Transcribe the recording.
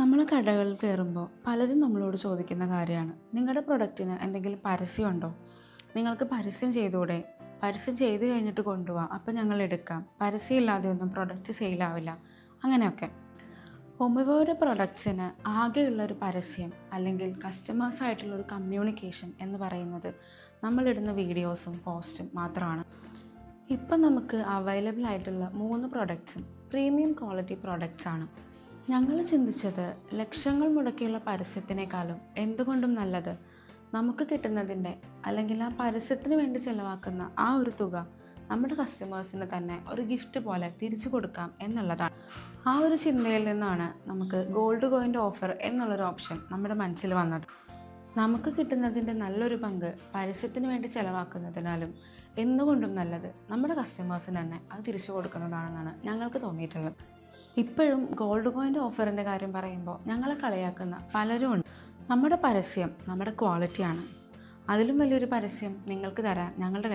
നമ്മൾ കടകളിൽ കയറുമ്പോൾ പലരും നമ്മളോട് ചോദിക്കുന്ന കാര്യമാണ്. നിങ്ങളുടെ പ്രൊഡക്റ്റിന് എന്തെങ്കിലും പരസ്യമുണ്ടോ? നിങ്ങൾക്ക് പരസ്യം ചെയ്തുകൂടെ പരസ്യം ചെയ്ത് കഴിഞ്ഞിട്ട് കൊണ്ടുപോകാം അപ്പം ഞങ്ങൾ എടുക്കാം. പരസ്യം ഇല്ലാതെ ഒന്നും പ്രൊഡക്റ്റ് സെയിലാവില്ല അങ്ങനെയൊക്കെ. ഒമിവോയുടെ പ്രൊഡക്ട്സിന് ആകെയുള്ളൊരു പരസ്യം അല്ലെങ്കിൽ കസ്റ്റമേഴ്സ് ആയിട്ടുള്ള ഒരു കമ്മ്യൂണിക്കേഷൻ എന്ന് പറയുന്നത് നമ്മളിടുന്ന വീഡിയോസും പോസ്റ്റും മാത്രമാണ്. ഇപ്പം നമുക്ക് അവൈലബിൾ ആയിട്ടുള്ള മൂന്ന് പ്രൊഡക്ട്സും പ്രീമിയം ക്വാളിറ്റി പ്രൊഡക്ട്സ് ആണ് ഞങ്ങൾ ചിന്തിച്ചത് ലക്ഷങ്ങൾ മുടക്കിയുള്ള പരസ്യത്തിനേക്കാളും എന്തുകൊണ്ടും നല്ലത് നമുക്ക് കിട്ടുന്നതിന്റെ അല്ലെങ്കിൽ ആ പരസ്യത്തിന് വേണ്ടി ചിലവാക്കുന്ന ആ ഒരു തുക നമ്മുടെ കസ്റ്റമേഴ്സിന് തന്നെ ഒരു ഗിഫ്റ്റ് പോലെ തിരിച്ചു കൊടുക്കാം എന്നുള്ളതാണ്. ആ ഒരു ചിന്തയിൽ നിന്നാണ് നമുക്ക് ഗോൾഡ് കോയിന്റെ ഓഫർ എന്നുള്ളൊരു ഓപ്ഷൻ നമ്മുടെ മനസ്സിൽ വന്നത്. നമുക്ക് കിട്ടുന്നതിന്റെ നല്ലൊരു പങ്ക് പരസ്യത്തിന് വേണ്ടി ചിലവാക്കുന്നതിനാലും എന്തുകൊണ്ടും നല്ലത് നമ്മുടെ കസ്റ്റമേഴ്സിന് തന്നെ അത് തിരിച്ചു കൊടുക്കുന്നതാണെന്നാണ് ഞങ്ങൾക്ക് തോന്നിയിട്ടുള്ളത്. ഇപ്പോഴും ഗോൾഡ് കോയിന്റെ ഓഫറിന്റെ കാര്യം പറയുമ്പോൾ ഞങ്ങളെ കളിയാക്കുന്ന പലരും ഉണ്ട്. നമ്മുടെ പരസ്യം നമ്മുടെ ക്വാളിറ്റിയാണ് അതിലും വലിയൊരു പരസ്യം നിങ്ങൾക്ക് തരാൻ ഞങ്ങളുടെ